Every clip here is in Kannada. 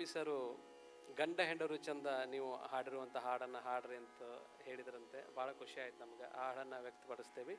ಆಫೀಸರು ಗಂಡ ಹೆಂಡರು ಚಂದ ನೀವು ಹಾಡಿರುವಂಥ ಹಾಡನ್ನು ಹಾಡ್ರಿ ಅಂತ ಹೇಳಿದ್ರಂತೆ. ಭಾಳ ಖುಷಿ ಆಯ್ತು ನಮ್ಗೆ. ಆ ಹಾಡನ್ನು ವ್ಯಕ್ತಪಡಿಸ್ತೇವೆ.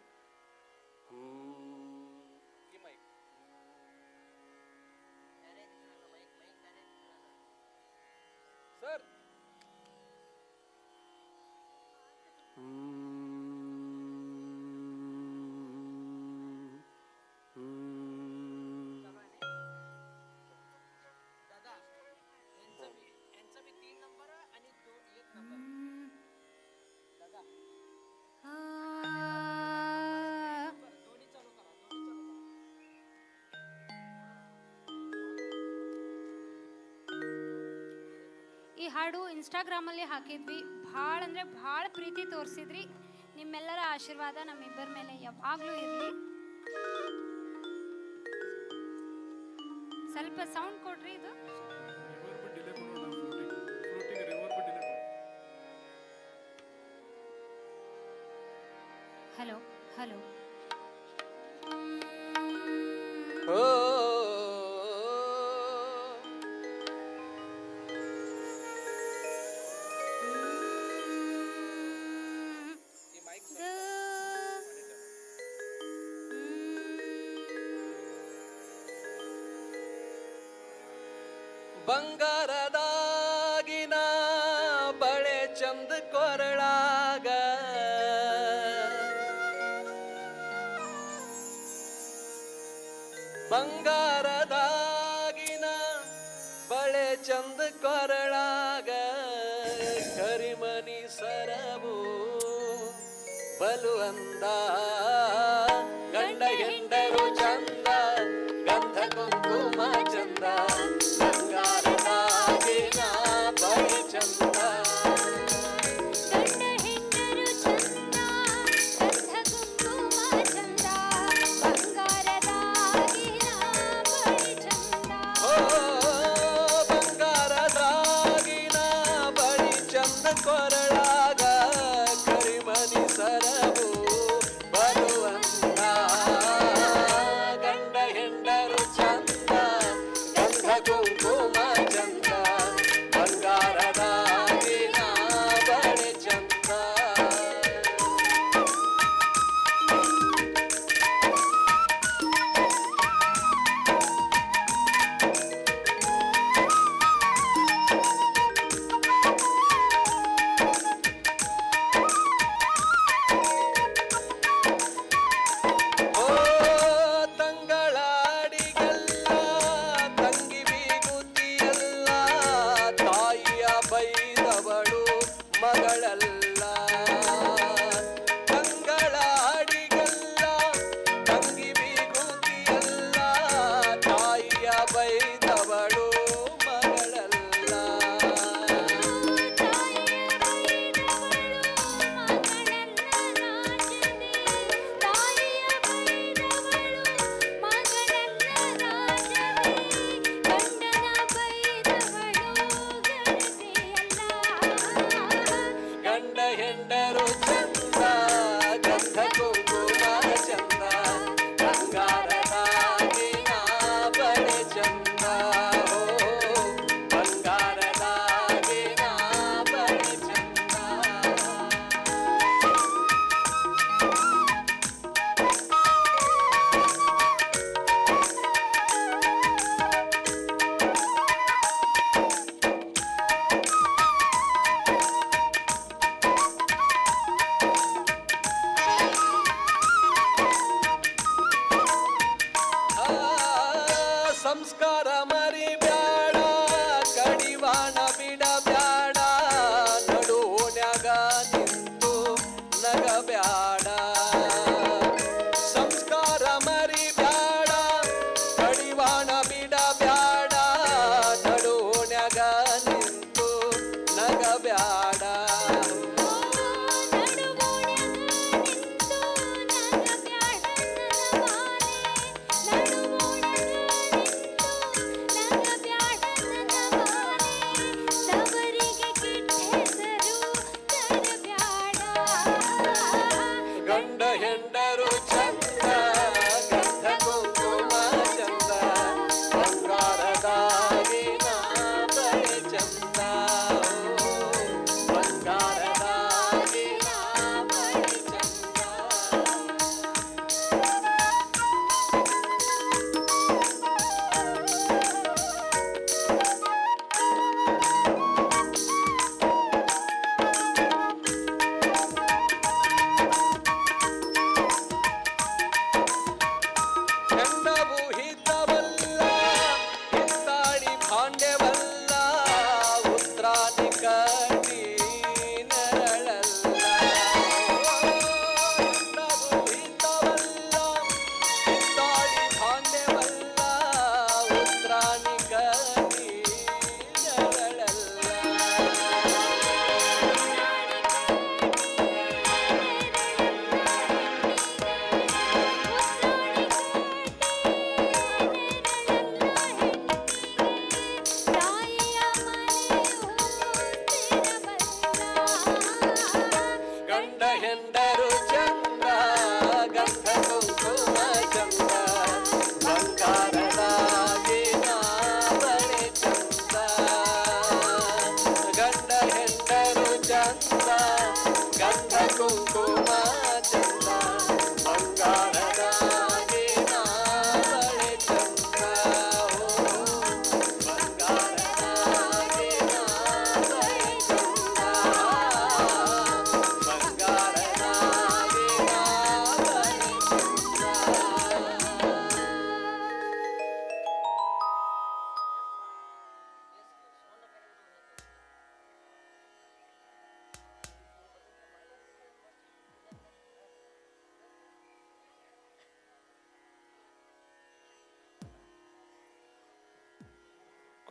ಈ ಹಾಡು ಇನ್ಸ್ಟಾಗ್ರಾಮಲ್ಲಿ ಹಾಕಿದ್ವಿ. ಭಾಳ ಅಂದರೆ ಭಾಳ ಪ್ರೀತಿ ತೋರಿಸಿದ್ರಿ. ನಿಮ್ಮೆಲ್ಲರ ಆಶೀರ್ವಾದ ನಮ್ಮಿಬ್ಬರ ಮೇಲೆ ಯಾವಾಗಲೂ ಇರಲಿ. ಸ್ವಲ್ಪ ಸೌಂಡ್ ಕೊಡ್ರಿ ಇದು. ಹಲೋ ಹಲೋ சந்து கோரளா ಗಂಡ ಹೆಂಡರು ಚಂದ.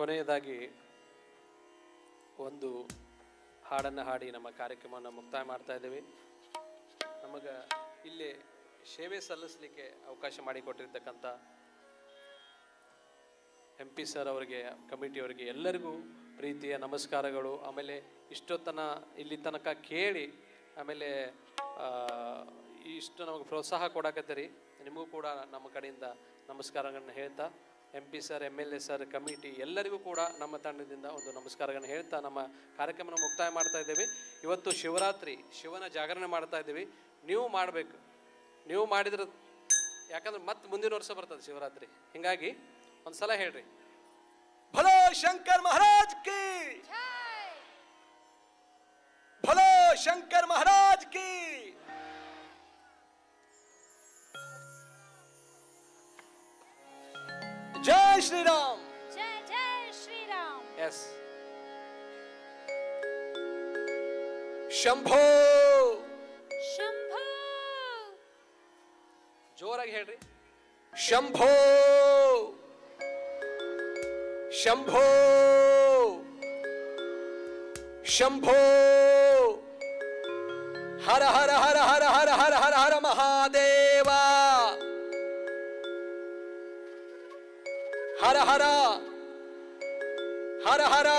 ಕೊನೆಯದಾಗಿ ಒಂದು ಹಾಡನ್ನು ಹಾಡಿ ನಮ್ಮ ಕಾರ್ಯಕ್ರಮವನ್ನು ಮುಕ್ತಾಯ ಮಾಡ್ತಾ ಇದ್ದೇವೆ. ನಮಗೆ ಇಲ್ಲಿ ಸೇವೆ ಸಲ್ಲಿಸಲಿಕ್ಕೆ ಅವಕಾಶ ಮಾಡಿಕೊಟ್ಟಿರ್ತಕ್ಕಂಥ ಎಂ ಪಿ ಸರ್ ಅವರಿಗೆ ಕಮಿಟಿಯವರಿಗೆ ಎಲ್ಲರಿಗೂ ಪ್ರೀತಿಯ ನಮಸ್ಕಾರಗಳು. ಆಮೇಲೆ ಇಷ್ಟೊತ್ತನ ಇಲ್ಲಿ ತನಕ ಕೇಳಿ, ಆಮೇಲೆ ಇಷ್ಟು ನಮಗೆ ಪ್ರೋತ್ಸಾಹ ಕೊಡಕತ್ತೀರಿ. ನಿಮಗೂ ಕೂಡ ನಮ್ಮ ಕಡೆಯಿಂದ ನಮಸ್ಕಾರಗಳನ್ನ ಹೇಳ್ತಾ M P sir M L A sir committee ಎಲ್ಲರಿಗೂ ಕೂಡ ನಮ್ಮ ತಂಡದಿಂದ ಒಂದು ನಮಸ್ಕಾರಗಳನ್ನು ಹೇಳ್ತಾ ನಮ್ಮ ಕಾರ್ಯಕ್ರಮನ ಮುಕ್ತಾಯ ಮಾಡ್ತಾ ಇದ್ದೇವೆ. ಇವತ್ತು ಶಿವರಾತ್ರಿ ಶಿವನ ಜಾಗರಣೆ ಮಾಡ್ತಾ ಇದ್ದೀವಿ. ನೀವು ಮಾಡಬೇಕು. ನೀವು ಮಾಡಿದ್ರೆ ಯಾಕಂದ್ರೆ ಮತ್ತೆ ಮುಂದಿನ ವರ್ಷ ಬರ್ತದೆ ಶಿವರಾತ್ರಿ. ಹಿಂಗಾಗಿ ಒಂದ್ಸಲ ಹೇಳ್ರಿ. ಭಲೋ ಶಂಕರ್ ಮಹಾರಾಜ್ ಕಿ ಭಲೋ ಶಂಕರ್ ಮಹಾರಾಜ್ ಕಿ श्री राम जय जय श्री राम यस शंभो शंभो ज़ोर है हेड़ शंभो शंभो शंभो हर हर हर हर हर हर हर हर महा ಹರ ಹರ ಹರ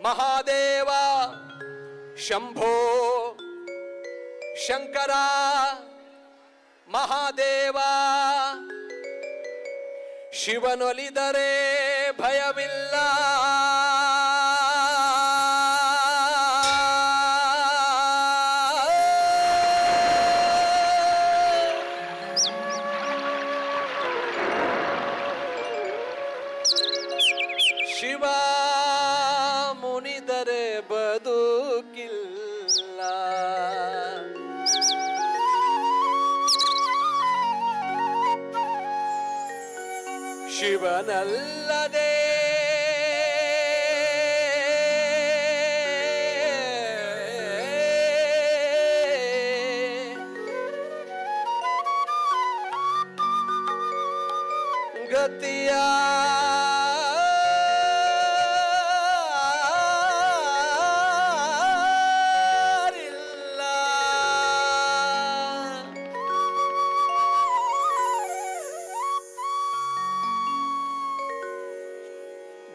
ಮಹಾದೇವ ಶಂಭೋ ಶಂಕರ ಮಹಾದೇವ ಶಿವನೊಲಿದರೆ ಭಯವಿಲ್ಲ. ಶಿವ ಮುನಿದರೆ ಬದುಕಿಲ್ಲ. ಶಿವನಲ್ಲದೆ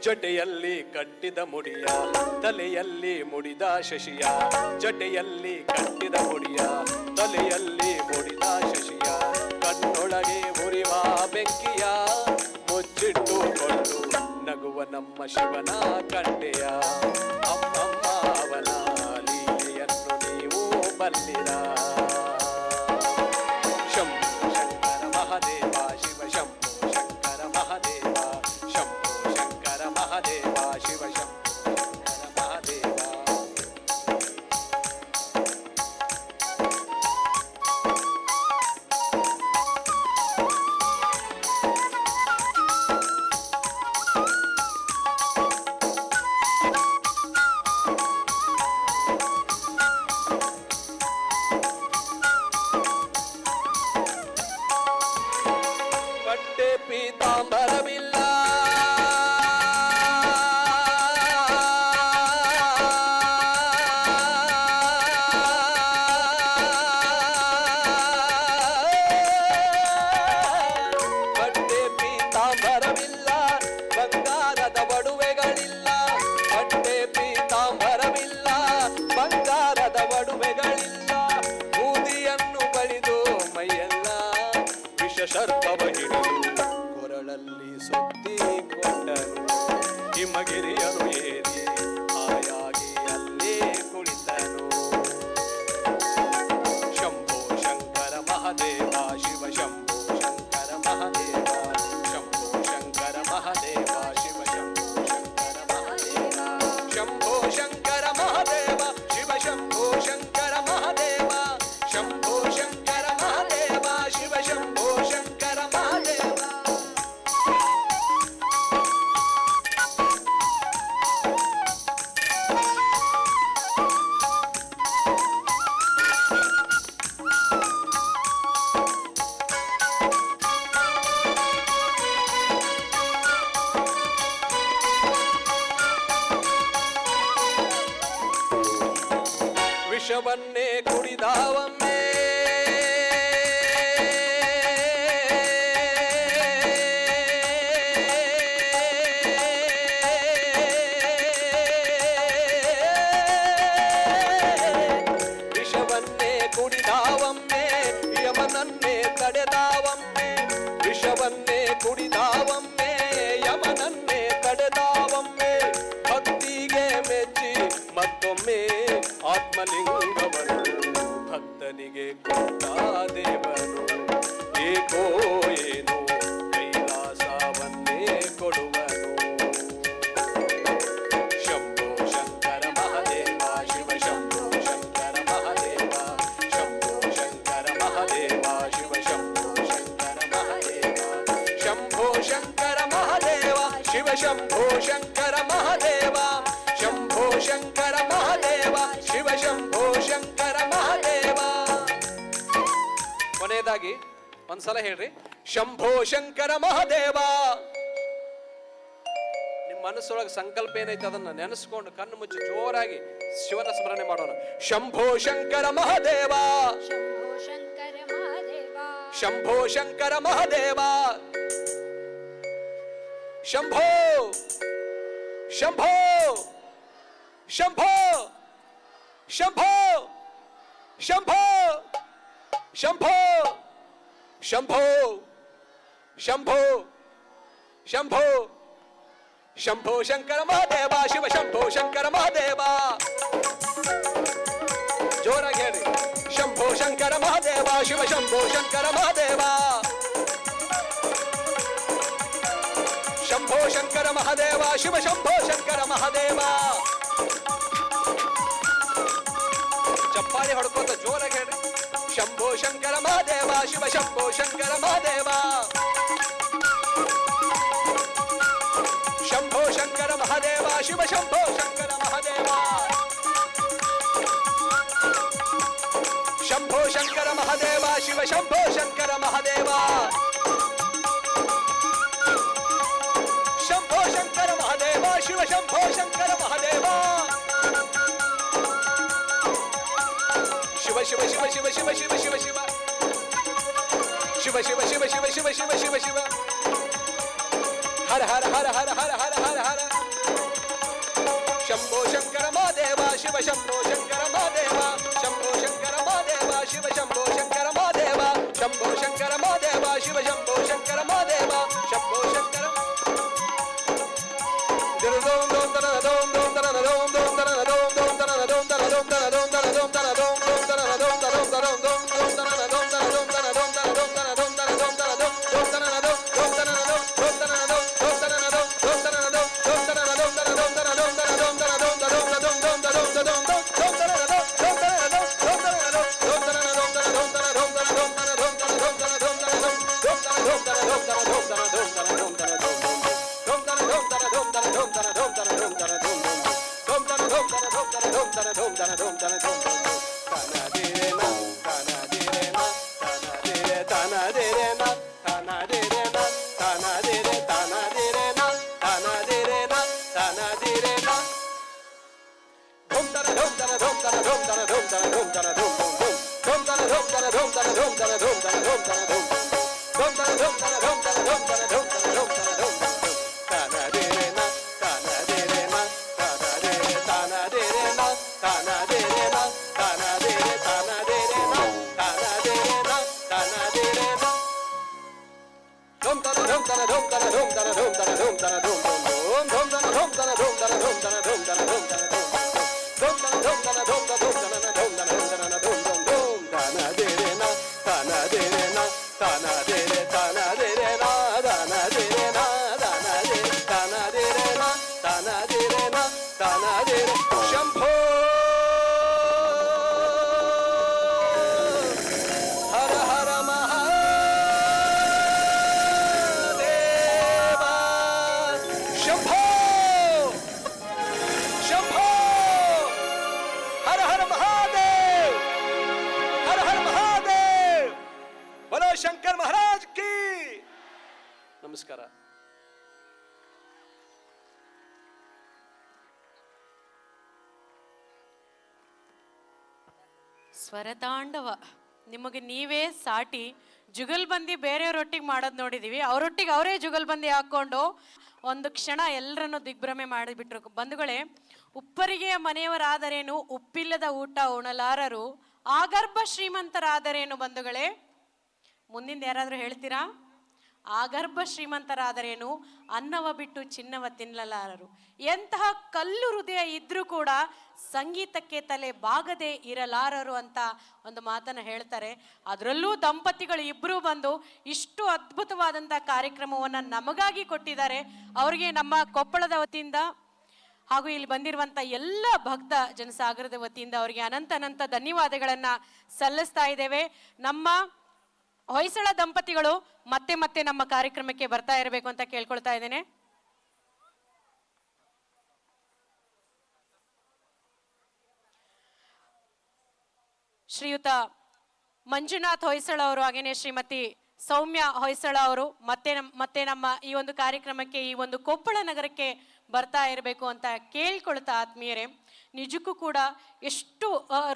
ಜಟೆಯಲ್ಲಿ ಕಟ್ಟಿದ ಮುಡಿಯ, ತಲೆಯಲ್ಲಿ ಮುಡಿದ ಶಶಿಯ ಜಟೆಯಲ್ಲಿ ಕಟ್ಟಿದ ಮುಡಿಯ, ತಲೆಯಲ್ಲಿ ಮುಡಿದ ಶಶಿಯ, ಕಣ್ಣೊಳಗೆ ಉರಿವ ಬೆಂಕಿಯ ಮುಚ್ಚಿಟ್ಟುಕೊಂಡು ನಗುವ ನಮ್ಮ ಶಿವನ ಕಂಡೆಯ. ಅಮ್ಮಮ್ಮ ಅವನ ಲೀಲೆಯನ್ನು ನೀವು ಬಲ್ಲಿರ. ಶಂಕರ ಮಹಾದೇವ ಶಿವ ಶಂಭೋ ಶಂಕರ ಮಹಾದೇವ. ಕೊನೆಯದಾಗಿ ಒಂದ್ಸಲ ಹೇಳ್ರಿ. ಶಂಭೋ ಶಂಕರ ಮಹಾದೇವ. ನಿಮ್ಮ ಮನಸ್ಸೊಳಗೆ ಸಂಕಲ್ಪ ಏನೈತೆ ಅದನ್ನ ನೆನೆಸ್ಕೊಂಡು ಕಣ್ಣು ಮುಚ್ಚಿ ಜೋರಾಗಿ ಶಿವನ ಸ್ಮರಣೆ ಮಾಡೋಣ. ಶಂಭೋ ಶಂಕರ ಮಹಾದೇವ. ಶಂಭೋ ಶಂಕರ ಮಹಾದೇವ. ಶಂಭೋ ಶಂಭೋ. शंभो शंभो शंभो शंभो शंभो शंभो शंभो शंभो शंकर महादेवा, शिव शंभो शंकर महादेवा। ज़ोर घे शंभो शंकर महादेवा, शिव शंभो शंकर महादेवा। शंभो शंकर महादेवा, शिव शंभो शंकर महादेवा। चप्पाली हड़को तो ज़ोर शंभो शंकर महादेव, शिव शंभो शंकर महादेव। शंभो शंकर महादेव, शिव शंभो शंकर महादेव। शंभो शंकर महादेव, शिव शंभो शंकर महादेवा। शिव शिव शिव शिव शिव शिव शिव शिव हर हर हर हर ಸ್ವರತಾಂಡವ. ನಿಮಗೆ ನೀವೇ ಸಾಟಿ ಜುಗಲ್ಬಂದಿ ಬೇರೆಯವ್ರೊಟ್ಟಿಗೆ ಮಾಡೋದು ನೋಡಿದ್ದೀವಿ ಅವರೊಟ್ಟಿಗೆ ಅವರೇ ಜುಗಲ್ಬಂದಿ ಹಾಕೊಂಡು ಒಂದು ಕ್ಷಣ ಎಲ್ಲರನ್ನು ದಿಗ್ಭ್ರಮೆ ಮಾಡಿಬಿಟ್ರು. ಬಂಧುಗಳೇ, ಉಪ್ಪರಿಗೆಯ ಮನೆಯವರಾದರೇನು? ಉಪ್ಪಿಲ್ಲದ ಊಟ ಉಣಲಾರರು? ಆಗರ್ಭ ಶ್ರೀಮಂತರಾದರೇನು ಬಂಧುಗಳೇ? ಮುಂದಿನ ಯಾರಾದರೂ ಹೇಳ್ತೀರಾ? ಆಗರ್ಭ ಶ್ರೀಮಂತರಾದರೇನು? ಅನ್ನವ ಬಿಟ್ಟು ಚಿನ್ನವ ತಿನ್ನಲಾರರು. ಎಂತಹ ಕಲ್ಲು ಹೃದಯ ಇದ್ರೂ ಕೂಡ ಸಂಗೀತಕ್ಕೆ ತಲೆ ಬಾಗದೆ ಇರಲಾರರು ಅಂತ ಒಂದು ಮಾತನ್ನು ಹೇಳ್ತಾರೆ. ಅದರಲ್ಲೂ ದಂಪತಿಗಳು ಇಬ್ಬರೂ ಬಂದು ಇಷ್ಟು ಅದ್ಭುತವಾದಂಥ ಕಾರ್ಯಕ್ರಮವನ್ನು ನಮಗಾಗಿ ಕೊಟ್ಟಿದ್ದಾರೆ. ಅವರಿಗೆ ನಮ್ಮ ಕೊಪ್ಪಳದ ವತಿಯಿಂದ ಹಾಗೂ ಇಲ್ಲಿ ಬಂದಿರುವಂಥ ಎಲ್ಲ ಭಕ್ತ ಜನಸಾಗರದ ವತಿಯಿಂದ ಅವರಿಗೆ ಅನಂತ ಅನಂತ ಧನ್ಯವಾದಗಳನ್ನ ಸಲ್ಲಿಸ್ತಾ ಇದ್ದೇವೆ. ನಮ್ಮ ಹೊಯ್ಸಳ ದಂಪತಿಗಳು ಮತ್ತೆ ಮತ್ತೆ ನಮ್ಮ ಕಾರ್ಯಕ್ರಮಕ್ಕೆ ಬರ್ತಾ ಇರಬೇಕು ಅಂತ ಕೇಳ್ಕೊಳ್ತಾ ಇದ್ದೇನೆ. ಶ್ರೀಯುತ ಮಂಜುನಾಥ್ ಹೊಯ್ಸಳ ಅವರು ಹಾಗೇನೆ ಶ್ರೀಮತಿ ಸೌಮ್ಯ ಹೊಯ್ಸಳ ಅವರು ಮತ್ತೆ ಮತ್ತೆ ನಮ್ಮ ಈ ಒಂದು ಕಾರ್ಯಕ್ರಮಕ್ಕೆ ಈ ಒಂದು ಕೊಪ್ಪಳ ನಗರಕ್ಕೆ ಬರ್ತಾ ಇರಬೇಕು ಅಂತ ಕೇಳ್ಕೊಳ್ತಾ ಆತ್ಮೀಯರೇ. ನಿಜಕ್ಕೂ ಕೂಡ ಎಷ್ಟು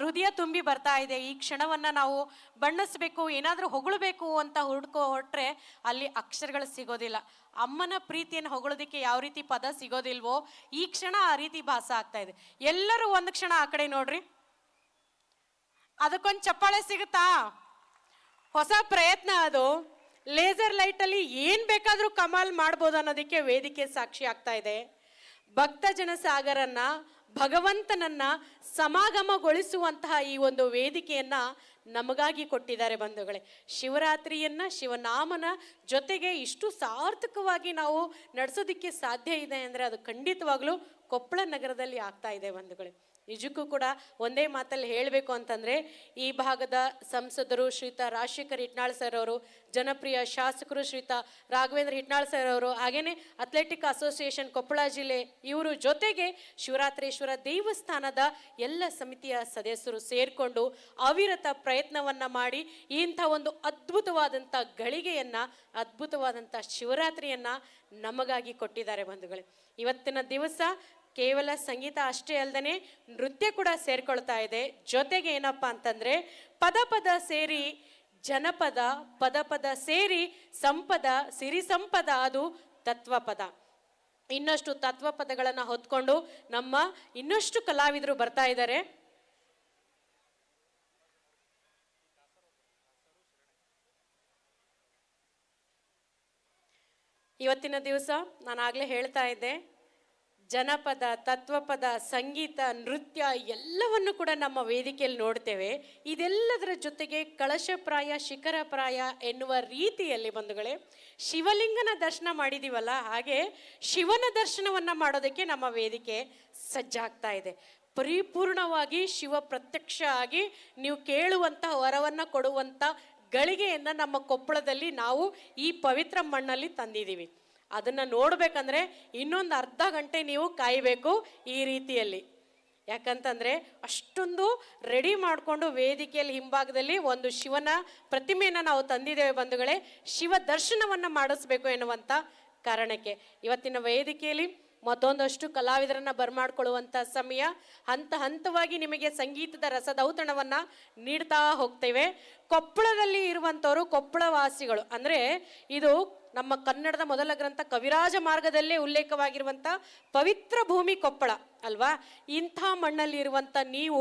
ಹೃದಯ ತುಂಬಿ ಬರ್ತಾ ಇದೆ. ಈ ಕ್ಷಣವನ್ನು ನಾವು ಬಣ್ಣಿಸ್ಬೇಕು, ಏನಾದರೂ ಹೊಗಳಬೇಕು ಅಂತ ಹುಡ್ಕೋ ಹೊಟ್ಟರೆ ಅಲ್ಲಿ ಅಕ್ಷರಗಳು ಸಿಗೋದಿಲ್ಲ. ಅಮ್ಮನ ಪ್ರೀತಿಯನ್ನು ಹೊಗಳೋದಕ್ಕೆ ಯಾವ ರೀತಿ ಪದ ಸಿಗೋದಿಲ್ವೋ, ಈ ಕ್ಷಣ ಆ ರೀತಿ ಭಾಸ ಆಗ್ತಾ ಇದೆ. ಎಲ್ಲರೂ ಒಂದು ಕ್ಷಣ ಆ ಕಡೆ ನೋಡ್ರಿ. ಅದಕ್ಕೊಂದು ಚಪ್ಪಾಳೆ ಸಿಗುತ್ತಾ? ಹೊಸ ಪ್ರಯತ್ನ ಅದು. ಲೇಸರ್ ಲೈಟಲ್ಲಿ ಏನು ಬೇಕಾದರೂ ಕಮಾಲ್ ಮಾಡ್ಬೋದು ಅನ್ನೋದಕ್ಕೆ ವೇದಿಕೆ ಸಾಕ್ಷಿ ಆಗ್ತಾ ಇದೆ. ಭಕ್ತ ಜನ ಜನಸಾಗರನ್ನ ಭಗವಂತನನ್ನ ಸಮಾಗಮಗೊಳಿಸುವಂತಹ ಈ ಒಂದು ವೇದಿಕೆಯನ್ನ ನಮಗಾಗಿ ಕೊಟ್ಟಿದ್ದಾರೆ ಬಂಧುಗಳೇ. ಶಿವರಾತ್ರಿಯನ್ನ, ಶಿವನಾಮನ ಜೊತೆಗೆ ಇಷ್ಟು ಸಾರ್ಥಕವಾಗಿ ನಾವು ನಡೆಸೋದಕ್ಕೆ ಸಾಧ್ಯ ಇದೆ ಅಂದರೆ ಅದು ಖಂಡಿತವಾಗ್ಲೂ ಕೊಪ್ಪಳ ನಗರದಲ್ಲಿ ಆಗ್ತಾ ಇದೆ ಬಂಧುಗಳೇ. ನಿಜಕ್ಕೂ ಕೂಡ ಒಂದೇ ಮಾತಲ್ಲಿ ಹೇಳಬೇಕು ಅಂತಂದರೆ, ಈ ಭಾಗದ ಸಂಸದರು ಶ್ರೀತ ರಾಜಶೇಖರ್ ಹಿಟ್ನಾಳ್ ಸರ್ ಅವರು, ಜನಪ್ರಿಯ ಶಾಸಕರು ಶ್ರೀತ ರಾಘವೇಂದ್ರ ಹಿಟ್ನಾಳ್ ಸರ್ ಅವರು, ಹಾಗೇನೆ ಅಥ್ಲೆಟಿಕ್ ಅಸೋಸಿಯೇಷನ್ ಕೊಪ್ಪಳ ಜಿಲ್ಲೆ ಇವರು ಜೊತೆಗೆ ಶಿವರಾತ್ರೇಶ್ವರ ದೇವಸ್ಥಾನದ ಎಲ್ಲ ಸಮಿತಿಯ ಸದಸ್ಯರು ಸೇರಿಕೊಂಡು ಅವಿರತ ಪ್ರಯತ್ನವನ್ನು ಮಾಡಿ, ಇಂಥ ಒಂದು ಅದ್ಭುತವಾದಂಥ ಗಳಿಗೆಯನ್ನು, ಅದ್ಭುತವಾದಂಥ ಶಿವರಾತ್ರಿಯನ್ನು ನಮಗಾಗಿ ಕೊಟ್ಟಿದ್ದಾರೆ ಬಂಧುಗಳೇ. ಇವತ್ತಿನ ದಿವಸ ಕೇವಲ ಸಂಗೀತ ಅಷ್ಟೇ ಅಲ್ಲದೆ ನೃತ್ಯ ಕೂಡ ಸೇರ್ಕೊಳ್ತಾ ಇದೆ. ಜೊತೆಗೆ ಏನಪ್ಪ ಅಂತಂದ್ರೆ ಪದ ಪದ ಸೇರಿ ಜನಪದ, ಪದ ಪದ ಸೇರಿ ಸಂಪದ, ಸಿರಿ ಸಂಪದ ಅದು ತತ್ವಪದ ಇನ್ನಷ್ಟು ತತ್ವ ಪದಗಳನ್ನು ಹೊತ್ಕೊಂಡು ನಮ್ಮ ಇನ್ನಷ್ಟು ಕಲಾವಿದರು ಬರ್ತಾ ಇದ್ದಾರೆ ಇವತ್ತಿನ ದಿವಸ ನಾನು ಆಗಲೇ ಹೇಳ್ತಾ ಇದ್ದೆ. ಜನಪದ, ತತ್ವಪದ, ಸಂಗೀತ, ನೃತ್ಯ ಎಲ್ಲವನ್ನು ಕೂಡ ನಮ್ಮ ವೇದಿಕೆಯಲ್ಲಿ ನೋಡ್ತೇವೆ. ಇದೆಲ್ಲದರ ಜೊತೆಗೆ ಕಳಶಪ್ರಾಯ ಶಿಖರಪ್ರಾಯ ಎನ್ನುವ ರೀತಿಯಲ್ಲಿ ಬಂಧುಗಳೇ, ಶಿವಲಿಂಗನ ದರ್ಶನ ಮಾಡಿದೀವಲ್ಲ, ಹಾಗೆ ಶಿವನ ದರ್ಶನವನ್ನು ಮಾಡೋದಕ್ಕೆ ನಮ್ಮ ವೇದಿಕೆ ಸಜ್ಜಾಗ್ತಾ ಇದೆ. ಪರಿಪೂರ್ಣವಾಗಿ ಶಿವ ಪ್ರತ್ಯಕ್ಷ ಆಗಿ ನೀವು ಕೇಳುವಂಥ ವರವನ್ನು ಕೊಡುವಂಥ ಗಳಿಗೆಯನ್ನು ನಮ್ಮ ಕೊಪ್ಪಳದಲ್ಲಿ ನಾವು ಈ ಪವಿತ್ರ ಮಣ್ಣಲ್ಲಿ ತಂದಿದ್ದೀವಿ. ಅದನ್ನ ನೋಡಬೇಕಂದ್ರೆ ಇನ್ನೊಂದು ಅರ್ಧ ಗಂಟೆ ನೀವು ಕಾಯಬೇಕು ಈ ರೀತಿಯಲ್ಲಿ. ಯಾಕಂತಂದ್ರೆ ಅಷ್ಟೊಂದು ರೆಡಿ ಮಾಡಿಕೊಂಡು ವೇದಿಕೆಯಲ್ಲಿ ಹಿಂಭಾಗದಲ್ಲಿ ಒಂದು ಶಿವನ ಪ್ರತಿಮೆಯನ್ನು ನಾವು ತಂದಿದ್ದೇವೆ ಬಂಧುಗಳೇ, ಶಿವ ದರ್ಶನವನ್ನ ಮಾಡಿಸ್ಬೇಕು ಎನ್ನುವಂಥ ಕಾರಣಕ್ಕೆ. ಇವತ್ತಿನ ವೇದಿಕೆಯಲ್ಲಿ ಮತ್ತೊಂದಷ್ಟು ಕಲಾವಿದರನ್ನ ಬರ್ಮಾಡ್ಕೊಳ್ಳುವಂತ ಸಮಯ ಹಂತ ಹಂತವಾಗಿ ನಿಮಗೆ ಸಂಗೀತದ ರಸದೌತಣವನ್ನ ನೀಡ್ತಾ ಹೋಗ್ತೇವೆ. ಕೊಪ್ಪಳದಲ್ಲಿ ಇರುವಂಥವರು ಕೊಪ್ಪಳ ವಾಸಿಗಳು ಅಂದ್ರೆ ಇದು ನಮ್ಮ ಕನ್ನಡದ ಮೊದಲ ಗ್ರಂಥ ಕವಿರಾಜ ಮಾರ್ಗದಲ್ಲೇ ಉಲ್ಲೇಖವಾಗಿರುವಂಥ ಪವಿತ್ರ ಭೂಮಿ ಕೊಪ್ಪಳ ಅಲ್ವಾ? ಇಂಥ ಮಣ್ಣಲ್ಲಿ ಇರುವಂತ ನೀವು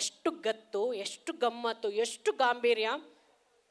ಎಷ್ಟು ಗತ್ತು, ಎಷ್ಟು ಗಮ್ಮತ್ತು, ಎಷ್ಟು ಗಾಂಭೀರ್ಯ